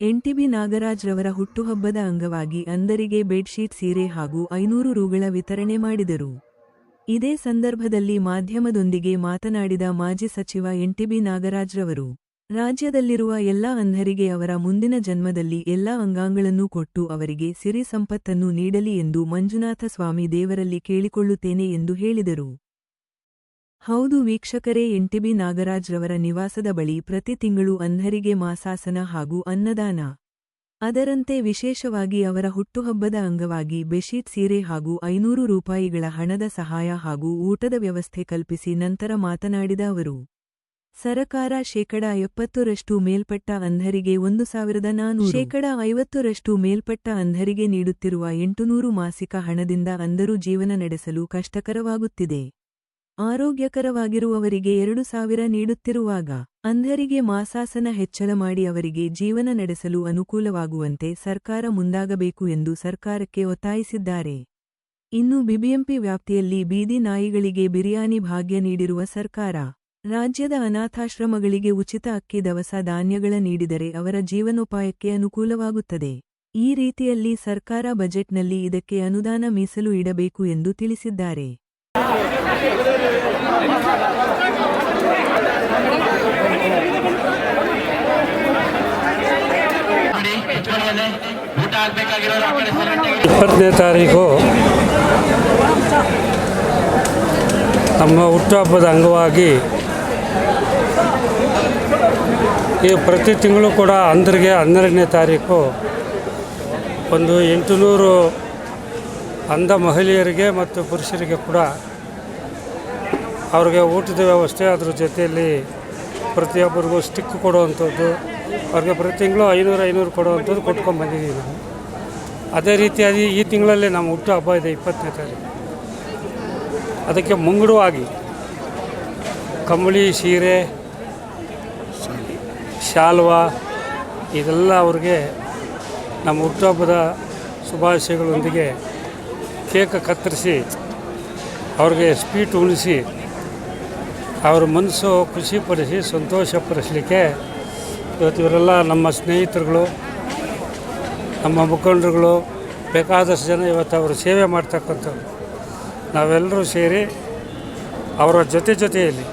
ಎನ್ಟಿಬಿ ನಾಗರಾಜ್ ರವರ ಹುಟ್ಟುಹಬ್ಬದ ಅಂಗವಾಗಿ ಅಂಧರಿಗೆ ಬೆಡ್ಶೀಟ್ ಸೀರೆ ಹಾಗೂ ಐನೂರು ರುಗಳ ವಿತರಣೆ ಮಾಡಿದರು. ಇದೇ ಸಂದರ್ಭದಲ್ಲಿ ಮಾಧ್ಯಮದೊಂದಿಗೆ ಮಾತನಾಡಿದ ಮಾಜಿ ಸಚಿವ ಎನ್ಟಿಬಿ ನಾಗರಾಜ್ ರವರು ರಾಜ್ಯದಲ್ಲಿರುವ ಎಲ್ಲಾ ಅಂಧರಿಗೆ ಅವರ ಮುಂದಿನ ಜನ್ಮದಲ್ಲಿ ಎಲ್ಲ ಅಂಗಾಂಗಳನ್ನು ಕೊಟ್ಟು ಅವರಿಗೆ ಸಿರಿ ಸಂಪತ್ತನ್ನು ನೀಡಲಿ ಎಂದು ಮಂಜುನಾಥ ಸ್ವಾಮಿ ದೇವರಲ್ಲಿ ಕೇಳಿಕೊಳ್ಳುತ್ತೇನೆ ಎಂದು ಹೇಳಿದರು. ಹೌದು ವೀಕ್ಷಕರೇ, ಎನ್ಟಿಬಿ ನಾಗರಾಜ್ ರವರ ನಿವಾಸದ ಬಳಿ ಪ್ರತಿ ತಿಂಗಳು ಅಂಧರಿಗೆ ಮಾಸಾಸನ ಹಾಗೂ ಅನ್ನದಾನ. ಅದರಂತೆ ವಿಶೇಷವಾಗಿ ಅವರ ಹುಟ್ಟುಹಬ್ಬದ ಅಂಗವಾಗಿ ಬೆಶೀಟ್ ಸೀರೆ ಹಾಗೂ ಐನೂರು ರೂಪಾಯಿಗಳ ಹಣದ ಸಹಾಯ ಹಾಗೂ ಊಟದ ವ್ಯವಸ್ಥೆ ಕಲ್ಪಿಸಿ ನಂತರ ಮಾತನಾಡಿದ ಅವರು, ಸರಕಾರ ಶೇಕಡ ಎಪ್ಪತ್ತರಷ್ಟು ಮೇಲ್ಪಟ್ಟ ಅಂಧರಿಗೆ ಒಂದು ಸಾವಿರದ ನಾನೂರು. ಶೇಕಡ ಐವತ್ತರಷ್ಟು ಮೇಲ್ಪಟ್ಟ ಅಂಧರಿಗೆ ನೀಡುತ್ತಿರುವ ಎಂಟುನೂರು ಮಾಸಿಕ ಹಣದಿಂದ ಅಂಧರು ಜೀವನ ನಡೆಸಲು ಕಷ್ಟಕರವಾಗುತ್ತಿದೆ. ಆರೋಗ್ಯಕರವಾಗಿರುವವರಿಗೆ ಎರಡು ಸಾವಿರ ನೀಡುತ್ತಿರುವಾಗ ಅಂಧರಿಗೆ ಮಾಸಾಸನ ಹೆಚ್ಚಳ ಮಾಡಿ ಅವರಿಗೆ ಜೀವನ ನಡೆಸಲು ಅನುಕೂಲವಾಗುವಂತೆ ಸರ್ಕಾರ ಮುಂದಾಗಬೇಕು ಎಂದು ಸರ್ಕಾರಕ್ಕೆ ಒತ್ತಾಯಿಸಿದ್ದಾರೆ. ಇನ್ನು ಬಿಬಿಎಂಪಿ ವ್ಯಾಪ್ತಿಯಲ್ಲಿ ಬೀದಿ ನಾಯಿಗಳಿಗೆ ಬಿರಿಯಾನಿ ಭಾಗ್ಯ ನೀಡಿರುವ ಸರ್ಕಾರ, ರಾಜ್ಯದ ಅನಾಥಾಶ್ರಮಗಳಿಗೆ ಉಚಿತ ಅಕ್ಕಿ ದವಸ ಧಾನ್ಯಗಳ ನೀಡಿದರೆ ಅವರ ಜೀವನೋಪಾಯಕ್ಕೆ ಅನುಕೂಲವಾಗುತ್ತದೆ. ಈ ರೀತಿಯಲ್ಲಿ ಸರ್ಕಾರ ಬಜೆಟ್ನಲ್ಲಿ ಇದಕ್ಕೆ ಅನುದಾನ ಮೀಸಲು ಇಡಬೇಕು ಎಂದು ತಿಳಿಸಿದ್ದಾರೆ ಊಟ ಆಗ್ಬೇಕಾಗಿರೋರು ಆ ಕಡೆ silent ಆಗಿ ಇಪ್ಪತ್ತನೇ ತಾರೀಕು ನಮ್ಮ ಹುಟ್ಟುಹಬ್ಬದ ಅಂಗವಾಗಿ ಈ ಪ್ರತಿ ತಿಂಗಳು ಕೂಡ ಅಂದ್ರಿಗೆ ಹನ್ನೆರಡನೇ ತಾರೀಕು ಒಂದು ಎಂಟುನೂರು ಅಂಧ ಮಹಿಳೆಯರಿಗೆ ಮತ್ತು ಪುರುಷರಿಗೆ ಕೂಡ ಅವ್ರಿಗೆ ಊಟದ ವ್ಯವಸ್ಥೆ ಅದ್ರ ಜೊತೆಯಲ್ಲಿ ಪ್ರತಿಯೊಬ್ಬರಿಗೂ ಸ್ಟಿಕ್ ಕೊಡುವಂಥದ್ದು. ಅವ್ರಿಗೆ ಪ್ರತಿ ತಿಂಗಳು ಐನೂರು ಐನೂರು ಕೊಡುವಂಥದ್ದು ಕೊಟ್ಕೊಂಡು ಬಂದಿದ್ದೀವಿ ನಾವು. ಅದೇ ರೀತಿಯಾಗಿ ಈ ತಿಂಗಳಲ್ಲಿ ನಮ್ಮ ಹುಟ್ಟು ಹಬ್ಬ ಇದೆ ಇಪ್ಪತ್ತನೇ ತಾರೀಕು. ಅದಕ್ಕೆ ಮುಂಗಡವಾಗಿ ಕಂಬಳಿ, ಸೀರೆ, ಶಾಲ್ವಾ ಇದೆಲ್ಲ ಅವ್ರಿಗೆ ನಮ್ಮ ಹುಟ್ಟುಹಬ್ಬದ ಶುಭಾಶಯಗಳೊಂದಿಗೆ ಕೇಕ್ ಕತ್ತರಿಸಿ ಅವ್ರಿಗೆ ಸ್ವೀಟ್ ಉಣಿಸಿ ಅವ್ರ ಮನಸ್ಸು ಖುಷಿಪಡಿಸಿ ಸಂತೋಷಪಡಿಸಲಿಕ್ಕೆ ಇವತ್ತು ಇವರೆಲ್ಲ ನಮ್ಮ ಸ್ನೇಹಿತರುಗಳು, ನಮ್ಮ ಮುಖಂಡರುಗಳು, ಬೇಕಾದಷ್ಟು ಜನ ಇವತ್ತು ಅವರು ಸೇವೆ ಮಾಡ್ತಕ್ಕಂಥವ್ರು. ನಾವೆಲ್ಲರೂ ಸೇರಿ ಅವರ ಜೊತೆ ಜೊತೆಯಲ್ಲಿ,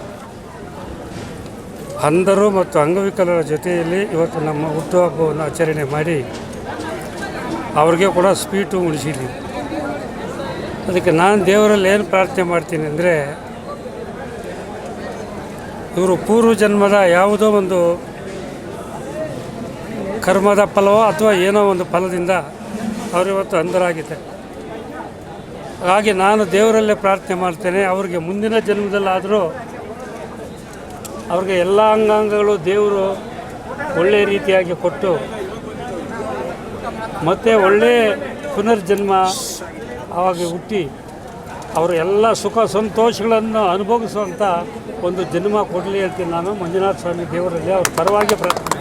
ಅಂಧರು ಮತ್ತು ಅಂಗವಿಕಲರ ಜೊತೆಯಲ್ಲಿ ಇವತ್ತು ನಮ್ಮ ಹುಟ್ಟುಹಬ್ಬವನ್ನು ಆಚರಣೆ ಮಾಡಿ ಅವ್ರಿಗೆ ಕೂಡ ಸ್ವೀಟು ಉಣಿಸಿದ್ದೀವಿ ಅದಕ್ಕೆ ನಾನು ದೇವರಲ್ಲಿ ಏನು ಪ್ರಾರ್ಥನೆ ಮಾಡ್ತೀನಿ ಅಂದರೆ ಇವರು ಪೂರ್ವ ಜನ್ಮದ ಯಾವುದೋ ಒಂದು ಕರ್ಮದ ಫಲವೋ ಅಥವಾ ಏನೋ ಒಂದು ಫಲದಿಂದ ಅವರಿವತ್ತು ಅಂಧರಾಗಿದೆ ಹಾಗೆ ನಾನು ದೇವರಲ್ಲೇ ಪ್ರಾರ್ಥನೆ ಮಾಡ್ತೇನೆ, ಅವ್ರಿಗೆ ಮುಂದಿನ ಜನ್ಮದಲ್ಲಾದರೂ ಅವ್ರಿಗೆ ಎಲ್ಲ ಅಂಗಾಂಗಗಳು ದೇವರು ಒಳ್ಳೆಯ ರೀತಿಯಾಗಿ ಕೊಟ್ಟು ಮತ್ತು ಒಳ್ಳೆಯ ಪುನರ್ಜನ್ಮ ಆವಾಗ ಹುಟ್ಟಿ ಅವರು ಎಲ್ಲ ಸುಖ ಸಂತೋಷಗಳನ್ನು ಅನುಭವಿಸುವಂಥ ಒಂದು ಜನ್ಮ ಕೊಡಲಿ ಹೇಳ್ತೀನಿ ನಾನು. ಮಂಜುನಾಥ ಸ್ವಾಮಿ ದೇವರಲ್ಲಿ ಅವ್ರ ಪರವಾಗಿ ಪ್ರಾರ್ಥನೆ.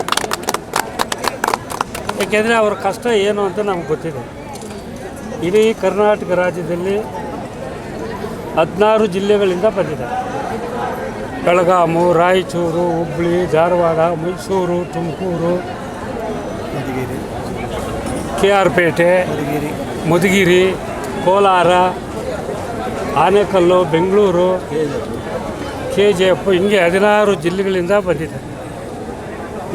ಏಕೆಂದರೆ ಅವ್ರ ಕಷ್ಟ ಏನು ಅಂತ ನಮ್ಗೆ ಗೊತ್ತಿದೆ. ಇಡೀ ಕರ್ನಾಟಕ ರಾಜ್ಯದಲ್ಲಿ ಹದಿನಾರು ಜಿಲ್ಲೆಗಳಿಂದ ಬಂದಿದ್ದಾರೆ Belgaum, Raichur Hubballi Dharwad, Mysuru, Tumakuru, K R Pete Madhugiri Kolar, Anekal, Bengaluru K G F ಹಿಂಗೆ ಹದಿನಾರು ಜಿಲ್ಲೆಗಳಿಂದ ಬಂದಿದೆ.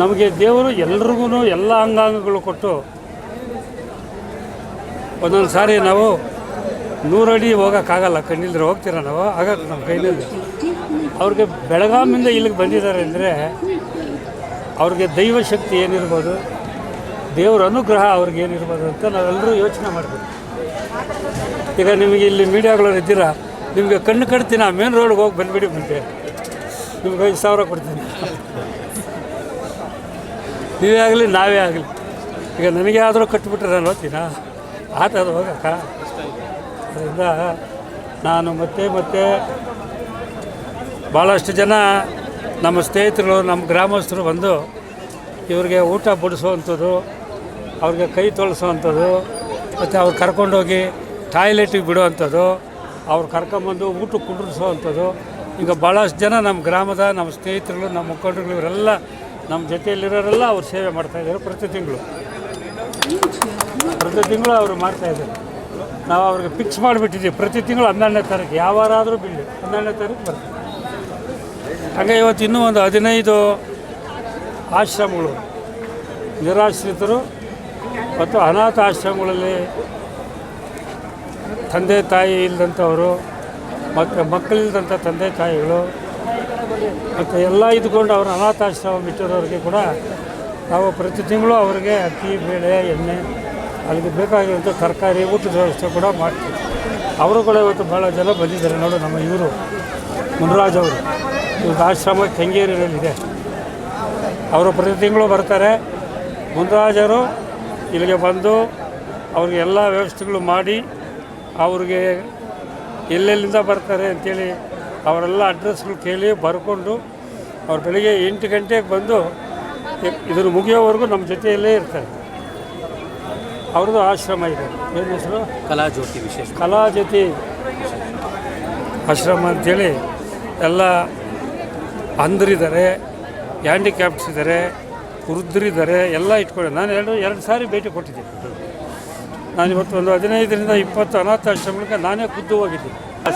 ನಮಗೆ ದೇವರು ಎಲ್ರಿಗೂ ಎಲ್ಲ ಅಂಗಾಂಗಗಳು ಕೊಟ್ಟು ಒಂದೊಂದು ಸಾರಿ ನಾವು ನೂರಡಿ ಹೋಗೋಕ್ಕಾಗಲ್ಲ. ಕಣ್ಣಿಲ್ದ್ರೆ ಹೋಗ್ತೀರ ನಾವು? ಆಗತ್ತೆ ನಮ್ಮ ಕೈನಲ್ಲಿ. ಅವ್ರಿಗೆ ಬೆಳಗಾಮಿಂದ ಇಲ್ಲಿಗೆ ಬಂದಿದ್ದಾರೆ ಅಂದರೆ ಅವ್ರಿಗೆ ದೈವ ಶಕ್ತಿ ಏನಿರ್ಬೋದು, ದೇವರ ಅನುಗ್ರಹ ಅವ್ರಿಗೆ ಏನಿರ್ಬೋದು ಅಂತ ನಾವೆಲ್ಲರೂ ಯೋಚನೆ ಮಾಡಬೇಕು. ಈಗ ನಿಮಗೆ ಇಲ್ಲಿ ಮೀಡಿಯಾಗಳವ್ರು ಇದ್ದೀರಾ? ನಿಮಗೆ ಕಣ್ಣು ಕಟ್ತೀನಿ ಆ ಮೇನ್ ರೋಡ್ಗೆ ಹೋಗಿ ಬಂದುಬಿಡಿ ಮುಂದೆ. ನಿಮ್ಗೆ ಐದು ಸಾವಿರ ಕೊಡ್ತೀನಿ. ನೀವೇ ಆಗಲಿ, ನಾವೇ ಆಗಲಿ. ಈಗ ನನಗೆ ಆದರೂ ಕಟ್ಬಿಟ್ರೆ ನಾನು ಓದ್ತೀನಾ? ಆತ ಅದು ಹೋಗಕ್ಕ? ಅದರಿಂದ ನಾನು ಮತ್ತೆ ಮತ್ತೆ ಭಾಳಷ್ಟು ಜನ ನಮ್ಮ ಸ್ನೇಹಿತರು ನಮ್ಮ ಗ್ರಾಮಸ್ಥರು ಬಂದು ಇವ್ರಿಗೆ ಊಟ ಬಡಿಸುವಂಥದ್ದು, ಅವ್ರಿಗೆ ಕೈ ತೊಳಸುವಂಥದ್ದು, ಮತ್ತು ಅವ್ರು ಕರ್ಕೊಂಡೋಗಿ ಟಾಯ್ಲೆಟಿಗೆ ಬಿಡುವಂಥದ್ದು ಅವ್ರು ಕರ್ಕೊಂಬಂದು ಊಟ ಕುಂಡ್ರಿಸುವಂಥದ್ದು. ಈಗ ಭಾಳಷ್ಟು ಜನ ನಮ್ಮ ಗ್ರಾಮದ, ನಮ್ಮ ಸ್ನೇಹಿತರುಗಳು, ನಮ್ಮ ಮುಖಂಡರುಗಳು, ಇವರೆಲ್ಲ ನಮ್ಮ ಜೊತೆಯಲ್ಲಿರೋರೆಲ್ಲ ಅವ್ರು ಸೇವೆ ಮಾಡ್ತಾಯಿದ್ದಾರೆ ಪ್ರತಿ ತಿಂಗಳು. ಪ್ರತಿ ತಿಂಗಳು ಅವರು ಮಾಡ್ತಾಯಿದ್ದಾರೆ ನಾವು ಅವ್ರಿಗೆ ಫಿಕ್ಸ್ ಮಾಡಿಬಿಟ್ಟಿದ್ದೀವಿ. ಪ್ರತಿ ತಿಂಗಳು ಹನ್ನೆರಡನೇ ತಾರೀಕು. ಯಾವಾರಾದರೂ ಬಿಡಲಿ ಹನ್ನೆರಡನೇ ತಾರೀಕು ಬರ್ತೀವಿ ಹಾಗೆ ಇವತ್ತು ಇನ್ನೂ ಒಂದು ಹದಿನೈದು ಆಶ್ರಮಗಳು. ನಿರಾಶ್ರಿತರು ಮತ್ತು ಅನಾಥ ಆಶ್ರಮಗಳಲ್ಲಿ ತಂದೆ ತಾಯಿ ಇಲ್ಲದಂಥವರು ಮತ್ತು ಮಕ್ಕಳಿಲ್ಲದಂಥ ತಂದೆ ತಾಯಿಗಳು, ಮತ್ತು ಎಲ್ಲ ಇದ್ಕೊಂಡು ಅವ್ರ ಅನಾಥಾಶ್ರಮ ಬಿಟ್ಟಿರೋರಿಗೆ ಕೂಡ ನಾವು ಪ್ರತಿ ತಿಂಗಳು ಅವರಿಗೆ ಅಕ್ಕಿ, ಬೇಳೆ, ಎಣ್ಣೆ, ಅಲ್ಲಿಗೆ ಬೇಕಾಗಿರುವಂಥ ತರಕಾರಿ, ಊಟದ ವ್ಯವಸ್ಥೆ ಕೂಡ ಮಾಡ್ತೀವಿ. ಅವರು ಕೂಡ ಇವತ್ತು ಭಾಳ ಜನ ಬಂದಿದ್ದಾರೆ ನೋಡು ನಮ್ಮ ಇವರು, ಮುನರಾಜ್ ಅವರು. ಇವತ್ತು ಆಶ್ರಮ ಕೆಂಗೇರಿನಲ್ಲಿದೆ ಅವರು ಪ್ರತಿ ತಿಂಗಳು ಬರ್ತಾರೆ. ಮುನರಾಜರು ಇಲ್ಲಿಗೆ ಬಂದು ಅವ್ರಿಗೆ ಎಲ್ಲ ವ್ಯವಸ್ಥೆಗಳು ಮಾಡಿ ಅವ್ರಿಗೆ ಎಲ್ಲೆಲ್ಲಿಂದ ಬರ್ತಾರೆ ಅಂಥೇಳಿ ಅವರೆಲ್ಲ ಅಡ್ರೆಸ್ಗಳು ಕೇಳಿ ಬರ್ಕೊಂಡು ಅವ್ರು ಬೆಳಿಗ್ಗೆ ಎಂಟು ಗಂಟೆಗೆ ಬಂದು ಇದನ್ನು ಮುಗಿಯೋವರೆಗೂ ನಮ್ಮ ಜೊತೆಯಲ್ಲೇ ಇರ್ತಾರೆ. ಅವ್ರದ್ದು ಆಶ್ರಮ ಇದೆ. ಏನು ಹೆಸರು? ಕಲಾ ಜ್ಯೋತಿ ವಿಶೇಷ. ಕಲಾ ಜೊತೆ ಆಶ್ರಮ ಅಂಥೇಳಿ ಎಲ್ಲ ಅಂಧರಿದ್ದಾರೆ ಹ್ಯಾಂಡಿಕ್ಯಾಪ್ಸ್ ಇದ್ದಾರೆ ವೃದ್ಧರಿದ್ದಾರೆ ಎಲ್ಲ ಇಟ್ಕೊಂಡು ನಾನು ಎರಡು ಎರಡು ಸಾರಿ ಭೇಟಿ ಕೊಟ್ಟಿದ್ದೀನಿ. ನಾನು ಇವತ್ತು ಒಂದು ಹದಿನೈದರಿಂದ ಇಪ್ಪತ್ತು ಅನಾಥಾಶ್ರಮಗಳಿಗೆ ನಾನೇ ಖುದ್ದು ಹೋಗಿದ್ದೀನಿ ಆ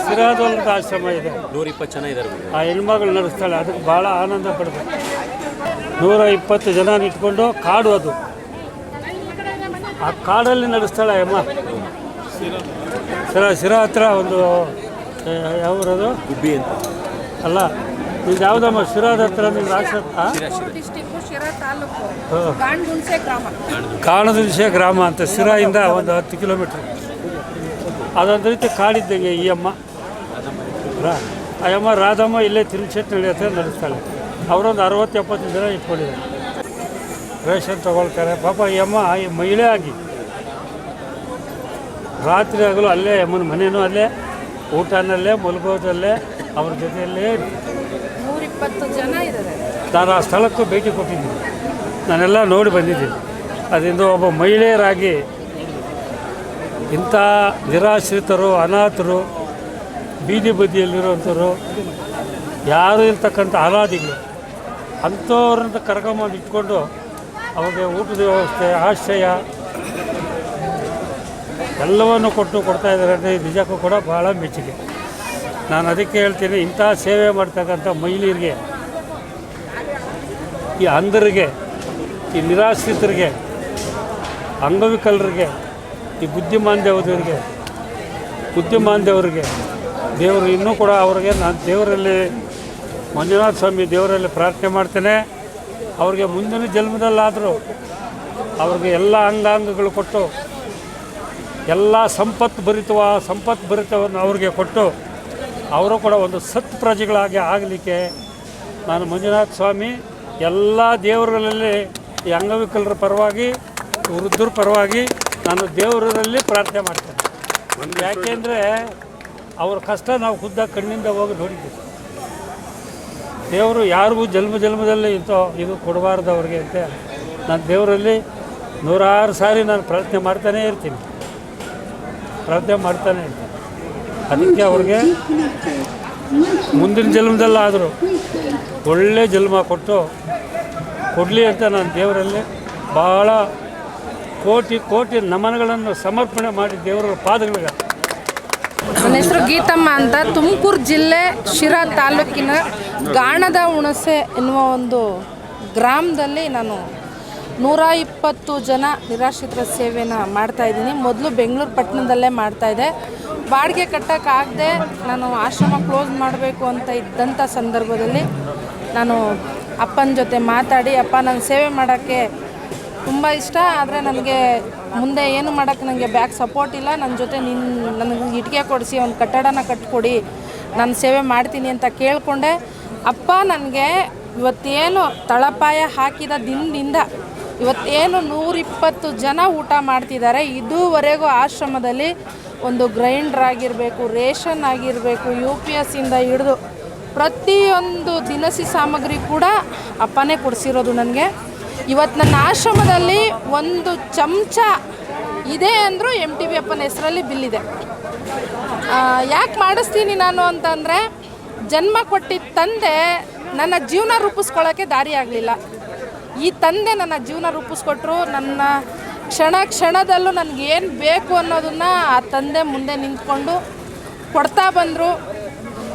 ಒಂದು ಆಶ್ರಮ ಇದೆ. ನೂರ ಇಪ್ಪತ್ತು ಜನ ಇದ್ದಾರೆ ಆ ಹೆಣ್ಮಗಳು ನಡೆಸ್ತಾಳೆ ಅದಕ್ಕೆ ಭಾಳ ಆನಂದ ಪಡಬೇಕು. ನೂರ ಇಪ್ಪತ್ತು ಜನ ಇಟ್ಕೊಂಡು ಕಾಡು ಅದು. ಆ ಕಾಡಲ್ಲಿ ನಡೆಸ್ತಾಳೆ ಅಮ್ಮ. ಸಿರಾ ಸಿರಾ ಹತ್ರ ಒಂದು ಯಾವ್ರದು? ಯಾವ ಗುಬ್ಬಿ ಅಂತ. ಅಲ್ಲ ಇದು ಯಾವುದಮ್ಮ? ಶಿರಾದ ಹತ್ರ ನಿಮ್ಗೆ ಆಶ್ರಮ? ಶಿರಾ ತಾಲೂಕು ಗ್ರಾಮ. ಕಾಣದುಂಶೆ ಗ್ರಾಮ ಅಂತ ಸಿರಾಯಿಂದ ಒಂದು ಹತ್ತು ಕಿಲೋಮೀಟ್ರ್. ಅದೊಂದು ರೀತಿ ಕಾಡಿದ್ದಂಗೆ ಈ ಅಮ್ಮ. ರಾ- ಆ ಅಮ್ಮ ರಾಧಮ್ಮ ಇಲ್ಲೇ ತಿರುಚೆಟ್ನಳ್ಳಿ ಹತ್ರ ನಡೆಸ್ತಾಳೆ. ಅವರೊಂದು ಅರವತ್ತು ಎಪ್ಪತ್ತು ಜನ ಇಟ್ಕೊಂಡಿದ್ದಾರೆ. ರೇಷನ್ ತಗೊಳ್ತಾರೆ. ಪಾಪ ಈ ಅಮ್ಮ ಈ ಮಹಿಳೆ ಆಗಿ. ರಾತ್ರಿ ಆಗಲು ಅಲ್ಲೇ ಅಮ್ಮನ ಮನೆಯೂ ಅಲ್ಲೇ ಊಟನಲ್ಲೇ ಮಲಗೋದಲ್ಲೇ ಅವ್ರ ಜೊತೆಯಲ್ಲೇ. ನೂರಿಪ್ಪತ್ತು ಜನ ಇದ್ದಾರೆ. ನಾನು ಆ ಸ್ಥಳಕ್ಕೂ ಭೇಟಿ ಕೊಟ್ಟಿದ್ದೀನಿ. ನಾನೆಲ್ಲ ನೋಡಿ ಬಂದಿದ್ದೀನಿ. ಅದರಿಂದ ಒಬ್ಬ ಮಹಿಳೆಯರಾಗಿ ಇಂಥ ನಿರಾಶ್ರಿತರು, ಅನಾಥರು, ಬೀದಿ ಬದಿಯಲ್ಲಿರುವಂಥವ್ರು ಯಾರು ಇರ್ತಕ್ಕಂಥ ಅನಾದಿಗಳು, ಅಂಥವ್ರನ್ನ ಕರ್ಕೊಂಬಂದು ಇಟ್ಕೊಂಡು ಅವ್ರಿಗೆ ಊಟದ ವ್ಯವಸ್ಥೆ, ಆಶ್ರಯ ಎಲ್ಲವನ್ನು ಕೊಟ್ಟು ಕೊಡ್ತಾ ಇದ್ದಾರೆ ಅಂದರೆ ನಿಜಕ್ಕೂ ಕೂಡ ಭಾಳ ಮೆಚ್ಚುಗೆ. ನಾನು ಅದಕ್ಕೆ ಹೇಳ್ತೀನಿ, ಇಂಥ ಸೇವೆ ಮಾಡ್ತಕ್ಕಂಥ ಮಹಿಳೆಯರಿಗೆ ಈ ಅಂಧರಿಗೆ, ಈ ನಿರಾಶ್ರಿತರಿಗೆ, ಅಂಗವಿಕಲರಿಗೆ, ಈ ಬುದ್ಧಿಮಾಂದ್ಯವರಿಗೆ ಬುದ್ಧಿಮಾಂದ್ಯವರಿಗೆ ದೇವರು ಇನ್ನೂ ಕೂಡ ಅವರಿಗೆ ನಾನು ದೇವರಲ್ಲಿ, ಮಂಜುನಾಥ ಸ್ವಾಮಿ ದೇವರಲ್ಲಿ ಪ್ರಾರ್ಥನೆ ಮಾಡ್ತೇನೆ. ಅವ್ರಿಗೆ ಮುಂದಿನ ಜನ್ಮದಲ್ಲಾದರೂ ಅವ್ರಿಗೆ ಎಲ್ಲ ಅಂಗಾಂಗಗಳು ಕೊಟ್ಟು, ಎಲ್ಲ ಸಂಪತ್ತು ಭರಿತವ ಸಂಪತ್ತು ಭರಿತವನ್ನು ಅವ್ರಿಗೆ ಕೊಟ್ಟು, ಅವರು ಕೂಡ ಒಂದು ಸತ್ ಪ್ರಜೆಗಳಾಗಿ ಆಗಲಿಕ್ಕೆ ನಾನು ಮಂಜುನಾಥ ಸ್ವಾಮಿ ಎಲ್ಲ ದೇವರುಗಳಲ್ಲಿ ಈ ಅಂಗವಿಕಲರ ಪರವಾಗಿ, ವೃದ್ಧರ ಪರವಾಗಿ ನಾನು ದೇವರಲ್ಲಿ ಪ್ರಾರ್ಥನೆ ಮಾಡ್ತೇನೆ. ಯಾಕೆಂದರೆ ಅವ್ರ ಕಷ್ಟ ನಾವು ಖುದ್ದ ಕಣ್ಣಿಂದ ಹೋಗಿ ನೋಡಿದ್ದೀವಿ ದೇವರು ಯಾರಿಗೂ ಜನ್ಮ ಜನ್ಮದಲ್ಲಿ ಇಂಥ ಇದು ಕೊಡಬಾರ್ದು ಅವ್ರಿಗೆ ಅಂತ ನಾನು ದೇವರಲ್ಲಿ ನೂರಾರು ಸಾರಿ ನಾನು ಪ್ರಾರ್ಥನೆ ಮಾಡ್ತಾನೇ ಇರ್ತೀನಿ. ಪ್ರಾರ್ಥನೆ ಮಾಡ್ತಾನೆ ಇರ್ತೀನಿ. ಅದಕ್ಕೆ ಅವ್ರಿಗೆ ಮುಂದಿನ ಜನ್ಮದಲ್ಲಾದರೂ ಒಳ್ಳೆ ಜನ್ಮ ಕೊಟ್ಟು ಕೊಡಲಿ ಅಂತ ನಾನು ದೇವರಲ್ಲಿ ಭಾಳ ಕೋಟಿ ಕೋಟಿ ನಮನಗಳನ್ನು ಸಮರ್ಪಣೆ ಮಾಡಿ ದೇವರ ಪಾದಗಳಿಗೆ ನನ್ನ ಹೆಸರು ಗೀತಮ್ಮ ಅಂತ ತುಮಕೂರು ಜಿಲ್ಲೆ ಶಿರಾ ತಾಲೂಕಿನ ಗಾಣದ ಹುಣಸೆ ಎನ್ನುವ ಒಂದು ಗ್ರಾಮದಲ್ಲಿ ನಾನು ನೂರ ಇಪ್ಪತ್ತು ಜನ ನಿರಾಶ್ರಿತರ ಸೇವೆಯನ್ನು ಮಾಡ್ತಾಯಿದ್ದೀನಿ ಮೊದಲು ಬೆಂಗಳೂರು ಪಟ್ಟಣದಲ್ಲೇ ಮಾಡ್ತಾಯಿದ್ದೆ ಬಾಡಿಗೆ ಕಟ್ಟೋಕ್ಕಾಗದೆ ನಾನು ಆಶ್ರಮ ಕ್ಲೋಸ್ ಮಾಡಬೇಕು ಅಂತ ಇದ್ದಂಥ ಸಂದರ್ಭದಲ್ಲಿ ನಾನು ಅಪ್ಪನ ಜೊತೆ ಮಾತಾಡಿ, ಅಪ್ಪ, ನಾನು ಸೇವೆ ಮಾಡೋಕ್ಕೆ ತುಂಬ ಇಷ್ಟ, ಆದರೆ ನನಗೆ ಮುಂದೆ ಏನು ಮಾಡೋಕ್ಕೆ ನನಗೆ ಬ್ಯಾಕ್ ಸಪೋರ್ಟ್ ಇಲ್ಲ. ನನ್ನ ಜೊತೆ ನಿನ್ನ ನನಗೆ ಇಟ್ಟಿಗೆ ಕೊಡಿಸಿ ಒಂದು ಕಟ್ಟಡನ ಕಟ್ಕೊಡಿ, ನಾನು ಸೇವೆ ಮಾಡ್ತೀನಿ ಅಂತ ಕೇಳಿಕೊಂಡೆ. ಅಪ್ಪ ನನಗೆ ಇವತ್ತೇನು ತಳಪಾಯ ಹಾಕಿದ ದಿನದಿಂದ ಇವತ್ತೇನು ನೂರಿಪ್ಪತ್ತು ಜನ ಊಟ ಮಾಡ್ತಿದ್ದಾರೆ. ಇದುವರೆಗೂ ಆಶ್ರಮದಲ್ಲಿ ಒಂದು ಗ್ರೈಂಡ್ರ್ ಆಗಿರಬೇಕು, ರೇಷನ್ ಆಗಿರಬೇಕು ಯು ಪಿ ಎಸ್ ಇಂದ ಹಿಡಿದು ಪ್ರತಿಯೊಂದು ದಿನಸಿ ಸಾಮಗ್ರಿ ಕೂಡ ಅಪ್ಪನೇ ಕೊಡಿಸಿರೋದು ನನಗೆ. ಇವತ್ತು ನನ್ನ ಆಶ್ರಮದಲ್ಲಿ ಒಂದು ಚಮಚ ಇದೆ ಅಂದರೂ ಎಂ ಟಿ ಬಿ ಅಪ್ಪನ ಹೆಸರಲ್ಲಿ ಬಿಲ್ಲಿದೆ ಯಾಕೆ ಮಾಡಿಸ್ತೀನಿ ನಾನು ಅಂತಂದರೆ, ಜನ್ಮ ಕೊಟ್ಟಿದ್ದ ತಂದೆ ನನ್ನ ಜೀವನ ರೂಪಿಸ್ಕೊಳ್ಳೋಕ್ಕೆ ದಾರಿ ಆಗಲಿಲ್ಲ. ಈ ತಂದೆ ನನ್ನ ಜೀವನ ರೂಪಿಸ್ಕೊಟ್ರು ನನ್ನ ಕ್ಷಣ ಕ್ಷಣದಲ್ಲೂ ನನಗೆ ಏನು ಬೇಕು ಅನ್ನೋದನ್ನು ಆ ತಂದೆ ಮುಂದೆ ನಿಂತ್ಕೊಂಡು ಕೊಡ್ತಾ ಬಂದರು.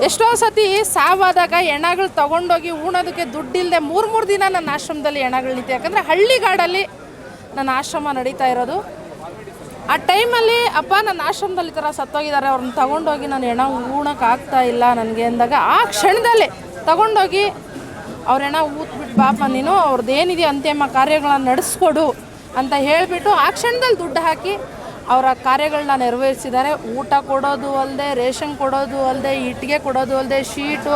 ಎಷ್ಟೋ ಸತಿ ಸಾವಾದಾಗ ಎಣಗಳು ತೊಗೊಂಡೋಗಿ ಉಣೋದಕ್ಕೆ ದುಡ್ಡಿಲ್ಲದೆ ಮೂರು ಮೂರು ದಿನ ನನ್ನ ಆಶ್ರಮದಲ್ಲಿ ಎಣಗಳು ನಿಂತು. ಯಾಕಂದರೆ ಹಳ್ಳಿಗಾಡಲ್ಲಿ ನನ್ನ ಆಶ್ರಮ ನಡೀತಾ ಇರೋದು. ಆ ಟೈಮಲ್ಲಿ ಅಪ್ಪ ನನ್ನ ಆಶ್ರಮದಲ್ಲಿ ಥರ ಸತ್ತೋಗಿದ್ದಾರೆ ಅವ್ರನ್ನ ತೊಗೊಂಡೋಗಿ ನಾನು ಹೆಣ ಊಣಕ್ಕೆ ಆಗ್ತಾ ಇಲ್ಲ ನನಗೆ ಅಂದಾಗ ಆ ಕ್ಷಣದಲ್ಲೇ ತಗೊಂಡೋಗಿ ಅವ್ರ ಹೆಣ ಊತ್ಬಿಟ್ಟು ಬಾಪ ನೀನು ಅವ್ರದ್ದು ಏನಿದೆ ಅಂತೇಮ್ಮ ಕಾರ್ಯಗಳನ್ನು ನಡೆಸ್ಕೊಡು. ಅಂತ ಹೇಳಿಬಿಟ್ಟು ಆ ಕ್ಷಣದಲ್ಲಿ ದುಡ್ಡು ಹಾಕಿ ಅವರ ಕಾರ್ಯಗಳನ್ನ ನೆರವೇರಿಸಿದ್ದಾರೆ. ಊಟ ಕೊಡೋದು ಅಲ್ಲದೆ ರೇಷನ್ ಕೊಡೋದು ಅಲ್ಲದೆ ಇಟ್ಟಿಗೆ ಕೊಡೋದು ಅಲ್ಲದೆ ಶೀಟು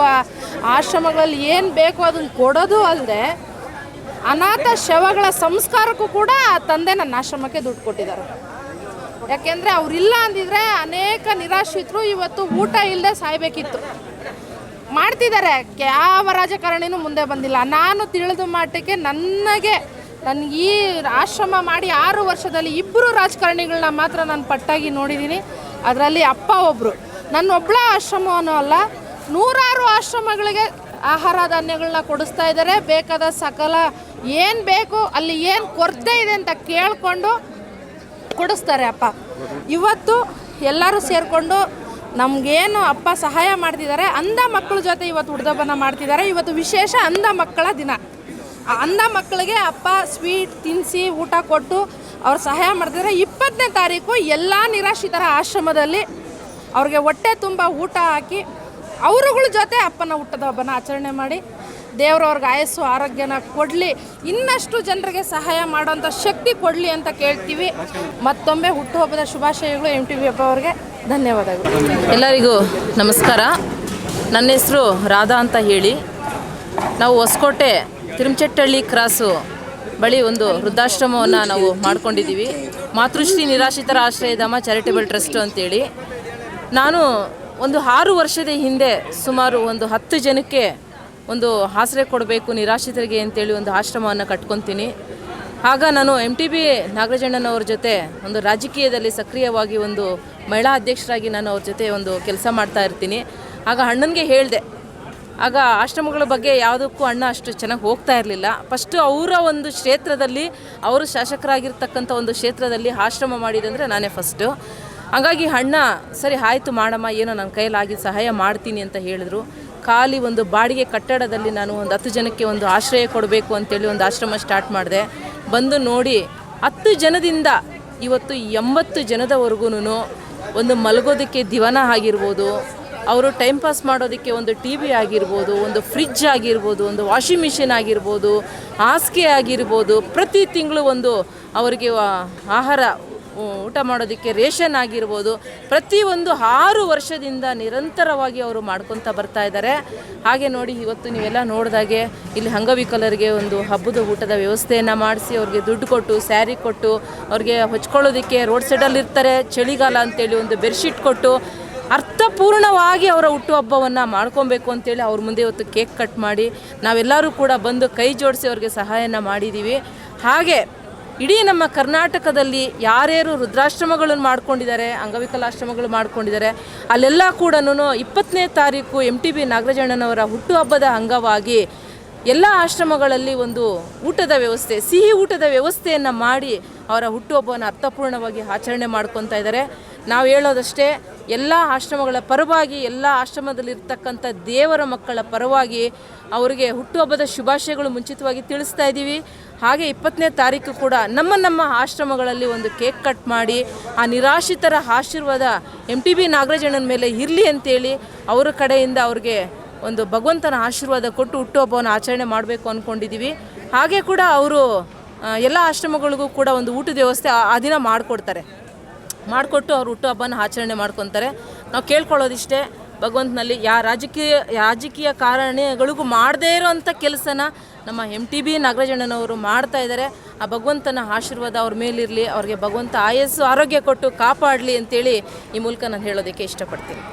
ಆಶ್ರಮಗಳಲ್ಲಿ ಏನು ಬೇಕೋ ಅದನ್ನು ಕೊಡೋದು ಅಲ್ಲದೆ ಅನಾಥ ಶವಗಳ ಸಂಸ್ಕಾರಕ್ಕೂ ಕೂಡ ಆ ತಂದೆ ನನ್ನ ಆಶ್ರಮಕ್ಕೆ ದುಡ್ಡು ಕೊಟ್ಟಿದ್ದಾರೆ. ಯಾಕೆಂದರೆ ಅವರಿಲ್ಲ ಅಂದಿದ್ರೆ ಅನೇಕ ನಿರಾಶ್ರಿತರು ಇವತ್ತು ಊಟ ಇಲ್ಲದೆ ಸಾಯ್ಬೇಕಿತ್ತು. ಮಾಡ್ತಿದ್ದಾರೆ. ಯಾವ ರಾಜಕಾರಣಿನೂ ಮುಂದೆ ಬಂದಿಲ್ಲ. ನಾನು ತಿಳಿದು ಮಟ್ಟಕ್ಕೆ ನನಗೆ ನನಗೆ ಈ ಆಶ್ರಮ ಮಾಡಿ ಆರು ವರ್ಷದಲ್ಲಿ ಇಬ್ಬರು ರಾಜಕಾರಣಿಗಳನ್ನ ಮಾತ್ರ ನಾನು ಪಟ್ಟಾಗಿ ನೋಡಿದ್ದೀನಿ. ಅದರಲ್ಲಿ ಅಪ್ಪ ಒಬ್ಬರು ನನ್ನ ಒಬ್ಬಳ ಆಶ್ರಮವೂ ಅಲ್ಲ, ನೂರಾರು ಆಶ್ರಮಗಳಿಗೆ ಆಹಾರ ಧಾನ್ಯಗಳನ್ನ ಕೊಡಿಸ್ತಾ ಇದ್ದಾರೆ. ಬೇಕಾದ ಸಕಲ ಏನು ಬೇಕು, ಅಲ್ಲಿ ಏನು ಕೊರತೆ ಇದೆ ಅಂತ ಕೇಳಿಕೊಂಡು ಕೊಡಿಸ್ತಾರೆ ಅಪ್ಪ. ಇವತ್ತು ಎಲ್ಲರೂ ಸೇರಿಕೊಂಡು ನಮಗೇನು ಅಪ್ಪ ಸಹಾಯ ಮಾಡ್ತಿದ್ದಾರೆ. ಅಂಧ ಮಕ್ಕಳ ಜೊತೆ ಇವತ್ತು ಹುಡ್ದಬ್ಬನ ಮಾಡ್ತಿದ್ದಾರೆ. ಇವತ್ತು ವಿಶೇಷ ಅಂಧ ಮಕ್ಕಳ ದಿನ. ಅಂಧ ಮಕ್ಕಳಿಗೆ ಅಪ್ಪ ಸ್ವೀಟ್ ತಿನ್ನಿಸಿ ಊಟ ಕೊಟ್ಟು ಅವ್ರು ಸಹಾಯ ಮಾಡ್ತಿದ್ರೆ. ಇಪ್ಪತ್ತನೇ ತಾರೀಕು ಎಲ್ಲ ನಿರಾಶ್ರಿತರ ಆಶ್ರಮದಲ್ಲಿ ಅವ್ರಿಗೆ ಹೊಟ್ಟೆ ತುಂಬ ಊಟ ಹಾಕಿ ಅವರುಗಳ ಜೊತೆ ಅಪ್ಪನ ಹುಟ್ಟದ ಹಬ್ಬನ ಆಚರಣೆ ಮಾಡಿ ದೇವರು ಅವ್ರಿಗೆ ಆಯಸ್ಸು, ಆರೋಗ್ಯನ ಕೊಡಲಿ, ಇನ್ನಷ್ಟು ಜನರಿಗೆ ಸಹಾಯ ಮಾಡೋಂಥ ಶಕ್ತಿ ಕೊಡಲಿ ಅಂತ ಕೇಳ್ತೀವಿ. ಮತ್ತೊಮ್ಮೆ ಹುಟ್ಟುಹಬ್ಬದ ಶುಭಾಶಯಗಳು ಎಂ ಟಿ ವಿ ಹಬ್ಬ ಅವ್ರಿಗೆ. ಧನ್ಯವಾದಗಳು. ಎಲ್ಲರಿಗೂ ನಮಸ್ಕಾರ. ನನ್ನ ಹೆಸರು ರಾಧಾ ಅಂತ ಹೇಳಿ. ನಾವು ಹೊಸಕೋಟೆ ತಿರುಮಚಟ್ಟಹಳ್ಳಿ ಕ್ರಾಸು ಬಳಿ ಒಂದು ವೃದ್ಧಾಶ್ರಮವನ್ನು ನಾವು ಮಾಡ್ಕೊಂಡಿದ್ದೀವಿ. ಮಾತೃಶ್ರೀ ನಿರಾಶ್ರಿತರ ಆಶ್ರಯಧಾಮ ಚಾರಿಟೇಬಲ್ ಟ್ರಸ್ಟ್ ಅಂತೇಳಿ. ನಾನು ಒಂದು ಆರು ವರ್ಷದ ಹಿಂದೆ ಸುಮಾರು ಒಂದು ಹತ್ತು ಜನಕ್ಕೆ ಒಂದು ಆಸರೆ ಕೊಡಬೇಕು ನಿರಾಶ್ರಿತರಿಗೆ ಅಂತೇಳಿ ಒಂದು ಆಶ್ರಮವನ್ನು ಕಟ್ಕೊತೀನಿ. ಆಗ ನಾನು ಎಂ ಟಿ ಬಿ ನಾಗರಾಜಣ್ಣನವ್ರ ಜೊತೆ ಒಂದು ರಾಜಕೀಯದಲ್ಲಿ ಸಕ್ರಿಯವಾಗಿ ಒಂದು ಮಹಿಳಾ ಅಧ್ಯಕ್ಷರಾಗಿ ನಾನು ಅವ್ರ ಜೊತೆ ಒಂದು ಕೆಲಸ ಮಾಡ್ತಾ ಇರ್ತೀನಿ. ಆಗ ಅಣ್ಣನಿಗೆ ಹೇಳಿದೆ ಆಗ ಆಶ್ರಮಗಳ ಬಗ್ಗೆ ಯಾವುದಕ್ಕೂ ಅಣ್ಣ ಅಷ್ಟು ಚೆನ್ನಾಗಿ ಹೋಗ್ತಾ ಇರಲಿಲ್ಲ. ಫಸ್ಟು ಅವರ ಒಂದು ಕ್ಷೇತ್ರದಲ್ಲಿ ಅವರು ಶಾಸಕರಾಗಿರ್ತಕ್ಕಂಥ ಒಂದು ಕ್ಷೇತ್ರದಲ್ಲಿ ಆಶ್ರಮ ಮಾಡಿದಂದರೆ ನಾನೇ ಫಸ್ಟು. ಹಾಗಾಗಿ ಅಣ್ಣ, ಸರಿ ಆಯಿತು ಮಾಡಮ್ಮ, ಏನೋ ನನ್ನ ಕೈಲಾಗಿ ಸಹಾಯ ಮಾಡ್ತೀನಿ ಅಂತ ಹೇಳಿದ್ರು. ಖಾಲಿ ಒಂದು ಬಾಡಿಗೆ ಕಟ್ಟಡದಲ್ಲಿ ನಾನು ಒಂದು ಹತ್ತು ಜನಕ್ಕೆ ಒಂದು ಆಶ್ರಯ ಕೊಡಬೇಕು ಅಂತೇಳಿ ಒಂದು ಆಶ್ರಮ ಸ್ಟಾರ್ಟ್ ಮಾಡಿದೆ. ಬಂದು ನೋಡಿ ಹತ್ತು ಜನದಿಂದ ಇವತ್ತು ಎಂಬತ್ತು ಜನದವರೆಗೂ ಒಂದು ಮಲಗೋದಕ್ಕೆ ದಿವನ ಆಗಿರ್ಬೋದು ಅವರು ಟೈಮ್ ಪಾಸ್ ಮಾಡೋದಕ್ಕೆ ಒಂದು ಟಿ ವಿ ಆಗಿರ್ಬೋದು, ಒಂದು ಫ್ರಿಜ್ ಆಗಿರ್ಬೋದು, ಒಂದು ವಾಷಿಂಗ್ ಮಿಷಿನ್ ಆಗಿರ್ಬೋದು, ಹಾಸಿಗೆ ಆಗಿರ್ಬೋದು, ಪ್ರತಿ ತಿಂಗಳು ಒಂದು ಅವರಿಗೆ ಆಹಾರ ಊಟ ಮಾಡೋದಕ್ಕೆ ರೇಷನ್ ಆಗಿರ್ಬೋದು ಪ್ರತಿಯೊಂದು ಆರು ವರ್ಷದಿಂದ ನಿರಂತರವಾಗಿ ಅವರು ಮಾಡ್ಕೊತ ಬರ್ತಾ ಇದ್ದಾರೆ. ಹಾಗೆ ನೋಡಿ, ಇವತ್ತು ನೀವೆಲ್ಲ ನೋಡಿದಾಗೆ ಇಲ್ಲಿ ಅಂಗವಿಕಲರಿಗೆ ಒಂದು ಹಬ್ಬದ ಊಟದ ವ್ಯವಸ್ಥೆಯನ್ನು ಮಾಡಿಸಿ, ಅವ್ರಿಗೆ ದುಡ್ಡು ಕೊಟ್ಟು, ಸ್ಯಾರಿ ಕೊಟ್ಟು, ಅವ್ರಿಗೆ ಹೊಚ್ಕೊಳ್ಳೋದಕ್ಕೆ ರೋಡ್ ಸೈಡಲ್ಲಿ ಇರ್ತಾರೆ ಚಳಿಗಾಲ ಅಂತೇಳಿ ಒಂದು ಬೆಡ್ಶೀಟ್ ಕೊಟ್ಟು ಅರ್ಥಪೂರ್ಣವಾಗಿ ಅವರ ಹುಟ್ಟುಹಬ್ಬವನ್ನು ಮಾಡ್ಕೊಬೇಕು ಅಂತೇಳಿ ಅವ್ರ ಮುಂದೆ ಇವತ್ತು ಕೇಕ್ ಕಟ್ ಮಾಡಿ ನಾವೆಲ್ಲರೂ ಕೂಡ ಬಂದು ಕೈ ಜೋಡಿಸಿ ಅವ್ರಿಗೆ ಸಹಾಯನ ಮಾಡಿದ್ದೀವಿ ಹಾಗೆ ಇಡೀ ನಮ್ಮ ಕರ್ನಾಟಕದಲ್ಲಿ ಯಾರ್ಯಾರು ರುದ್ರಾಶ್ರಮಗಳನ್ನು ಮಾಡ್ಕೊಂಡಿದ್ದಾರೆ, ಅಂಗವಿಕಲಾಶ್ರಮಗಳು ಮಾಡ್ಕೊಂಡಿದ್ದಾರೆ, ಅಲ್ಲೆಲ್ಲ ಕೂಡ ಇಪ್ಪತ್ತನೇ ತಾರೀಕು ಎಂ ಟಿ ಬಿ ನಾಗರಾಜಣ್ಣನವರ ಹುಟ್ಟುಹಬ್ಬದ ಅಂಗವಾಗಿ ಎಲ್ಲ ಆಶ್ರಮಗಳಲ್ಲಿ ಒಂದು ಊಟದ ವ್ಯವಸ್ಥೆ, ಸಿಹಿ ಊಟದ ವ್ಯವಸ್ಥೆಯನ್ನು ಮಾಡಿ ಅವರ ಹುಟ್ಟುಹಬ್ಬವನ್ನು ಅರ್ಥಪೂರ್ಣವಾಗಿ ಆಚರಣೆ ಮಾಡ್ಕೊತಾ ಇದ್ದಾರೆ. ನಾವು ಹೇಳೋದಷ್ಟೇ ಎಲ್ಲ ಆಶ್ರಮಗಳ ಪರವಾಗಿ, ಎಲ್ಲ ಆಶ್ರಮದಲ್ಲಿರ್ತಕ್ಕಂಥ ದೇವರ ಮಕ್ಕಳ ಪರವಾಗಿ ಅವರಿಗೆ ಹುಟ್ಟುಹಬ್ಬದ ಶುಭಾಶಯಗಳು ಮುಂಚಿತವಾಗಿ ತಿಳಿಸ್ತಾ ಇದ್ದೀವಿ. ಹಾಗೆ ಇಪ್ಪತ್ತನೇ ತಾರೀಕು ಕೂಡ ನಮ್ಮ ನಮ್ಮ ಆಶ್ರಮಗಳಲ್ಲಿ ಒಂದು ಕೇಕ್ ಕಟ್ ಮಾಡಿ, ಆ ನಿರಾಶ್ರಿತರ ಆಶೀರ್ವಾದ ಎಂ ಟಿ ಬಿ ನಾಗರಾಜಣ್ಣನ ಮೇಲೆ ಇರಲಿ ಅಂತೇಳಿ ಅವರ ಕಡೆಯಿಂದ ಅವ್ರಿಗೆ ಒಂದು ಭಗವಂತನ ಆಶೀರ್ವಾದ ಕೊಟ್ಟು ಹುಟ್ಟುಹಬ್ಬವನ್ನು ಆಚರಣೆ ಮಾಡಬೇಕು ಅಂದ್ಕೊಂಡಿದ್ದೀವಿ ಹಾಗೆ ಕೂಡ ಅವರು ಎಲ್ಲ ಆಶ್ರಮಗಳಿಗೂ ಕೂಡ ಒಂದು ಊಟದ ವ್ಯವಸ್ಥೆ ಆ- ಆ ದಿನ ಮಾಡಿಕೊಡ್ತಾರೆ. ಮಾಡಿಕೊಟ್ಟು ಅವ್ರು ಹುಟ್ಟುಹಬ್ಬನ ಆಚರಣೆ ಮಾಡ್ಕೊತಾರೆ. ನಾವು ಕೇಳ್ಕೊಳ್ಳೋದಿಷ್ಟೇ, ಭಗವಂತನಲ್ಲಿ ಯಾ ರಾಜಕೀಯ ರಾಜಕೀಯ ಕಾರಣಗಳಿಗೂ ಮಾಡದೇ ಇರೋವಂಥ ಕೆಲಸನ ನಮ್ಮ ಎಂ ಟಿ ಬಿ ನಾಗರಾಜಣ್ಣನವರು ಮಾಡ್ತಾ ಇದ್ದಾರೆ ಆ ಭಗವಂತನ ಆಶೀರ್ವಾದ ಅವ್ರ ಮೇಲಿರಲಿ, ಅವ್ರಿಗೆ ಭಗವಂತ ಆಯಸ್ಸು, ಆರೋಗ್ಯ ಕೊಟ್ಟು ಕಾಪಾಡಲಿ ಅಂತೇಳಿ ಈ ಮೂಲಕ ನಾನು ಹೇಳೋದಕ್ಕೆ ಇಷ್ಟಪಡ್ತೀನಿ.